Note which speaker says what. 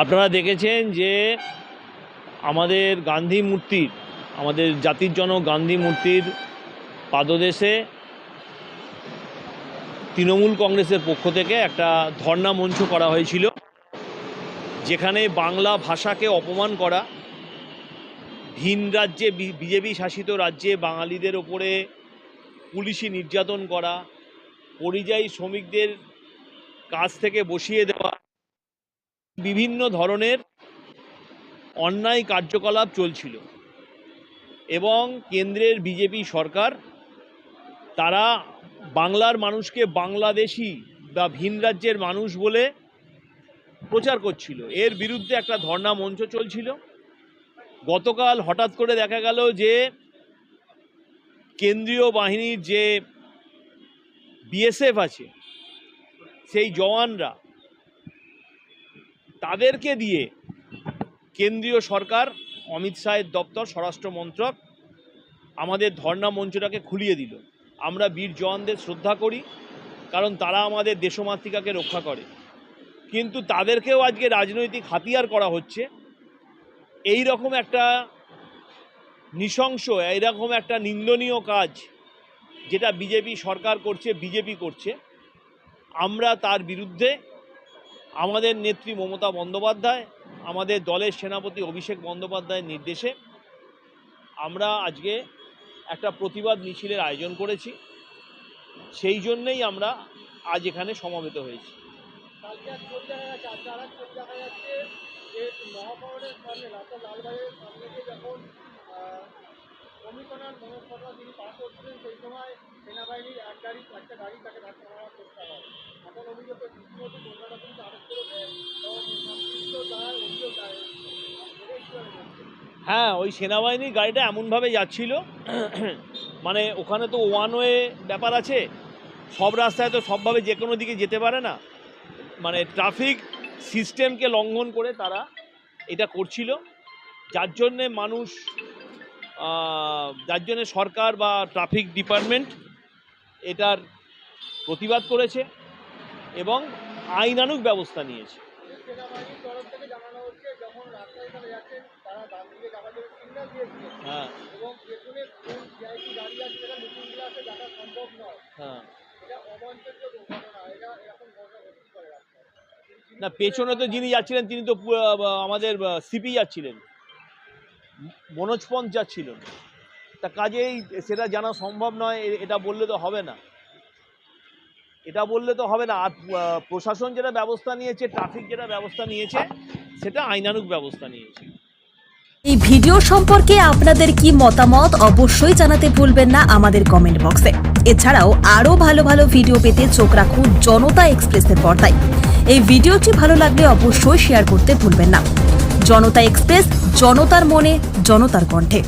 Speaker 1: আপনারা দেখেছেন যে আমাদের গান্ধী মূর্তির আমাদের জাতির জনক গান্ধী মূর্তির পাদদেশে তৃণমূল কংগ্রেসের পক্ষ থেকে একটা ধর্ণা মঞ্চ করা হয়েছিল, যেখানে বাংলা ভাষাকে অপমান করা, ভিন রাজ্যে বিজেপি শাসিত রাজ্যে বাঙালিদের ওপরে পুলিশি নির্যাতন করা, পরিযায়ী শ্রমিকদের কাজ থেকে বসিয়ে দেওয়া বিভিন্ন ধরনের অন্যায় কার্যকলাপ চলছিল এবং কেন্দ্রের বিজেপি সরকার, তারা বাংলার মানুষকে বাংলাদেশি বা ভিন রাজ্যের মানুষ বলে প্রচার করছিল। এর বিরুদ্ধে একটা ধর্ণা মঞ্চ চলছিল। গতকাল হঠাৎ করে দেখা গেল যে কেন্দ্রীয় বাহিনীর যে বিএসএফ আছে, সেই জওয়ানরা তাদেরকে দিয়ে কেন্দ্রীয় সরকার, অমিত শাহের দপ্তর, স্বরাষ্ট্র মন্ত্রক আমাদের ধর্ণা মঞ্চটাকে খুলিয়ে দিল। আমরা বীর জওয়ানদের শ্রদ্ধা করি, কারণ তারা আমাদের দেশমাতৃকাকে রক্ষা করে। কিন্তু তাদেরকেও আজকে রাজনৈতিক হাতিয়ার করা হচ্ছে। এই রকম একটা নৃশংস, এইরকম একটা নিন্দনীয় কাজ যেটা বিজেপি সরকার করছে, বিজেপি করছে, আমরা তার বিরুদ্ধে আমাদের নেত্রী মমতা বন্দ্যোপাধ্যায়, আমাদের দলের সেনাপতি অভিষেক বন্দ্যোপাধ্যায়ের নির্দেশে আমরা আজকে একটা প্রতিবাদ মিছিলের আয়োজন করেছি। সেই জন্যেই আমরা আজ এখানে সমবেত হয়েছি।
Speaker 2: এক গাড়ি একটা গাড়ি তাকে ধাক্কা মারার চেষ্টা করে। এখন কলকাতা পুলিশ আটক করেছে?
Speaker 1: হ্যাঁ ওই সেনাবাহিনীর গাড়িটা এমনভাবে যাচ্ছিল মানে ওখানে তো ওয়ান ওয়ে ব্যাপার আছে, সব রাস্তায় তো সবভাবে যে কোনো দিকে যেতে পারে না। মানে ট্রাফিক সিস্টেমকে লঙ্ঘন করে তারা এটা করছিল। যার জন্যে মানুষ যার জন্যে সরকার বা ট্রাফিক ডিপার্টমেন্ট এটার প্রতিবাদ করেছে এবং আইনানুগ ব্যবস্থা নিয়েছে। হ্যাঁ। হ্যাঁ। না পেছনে তো যিনি যাচ্ছিলেন তিনি তো আমাদের সিপি যাচ্ছিলেন। মনোজ পন্থ যাচ্ছিলেন। তা কাজেই সেটা জানা সম্ভব নয় এটা বললে তো হবে না। এটা বললে তো হবে না। আর প্রশাসন যেটা ব্যবস্থা নিয়েছে, ট্রাফিক যেটা ব্যবস্থা নিয়েছে, সেটা আইনানুগ ব্যবস্থা নিয়েছে।
Speaker 3: এই ভিডিও সম্পর্কে আপনাদের কি মতামত অবশ্যই জানাতে ভুলবেন না আমাদের কমেন্ট বক্সে। এছাড়াও আরও ভালো ভালো ভিডিও পেতে চোখ রাখুন জনতা এক্সপ্রেসের পর্দায়। এই ভিডিওটি ভালো লাগলে অবশ্যই শেয়ার করতে ভুলবেন না। জনতা এক্সপ্রেস, জনতার মনে, জনতার কণ্ঠে।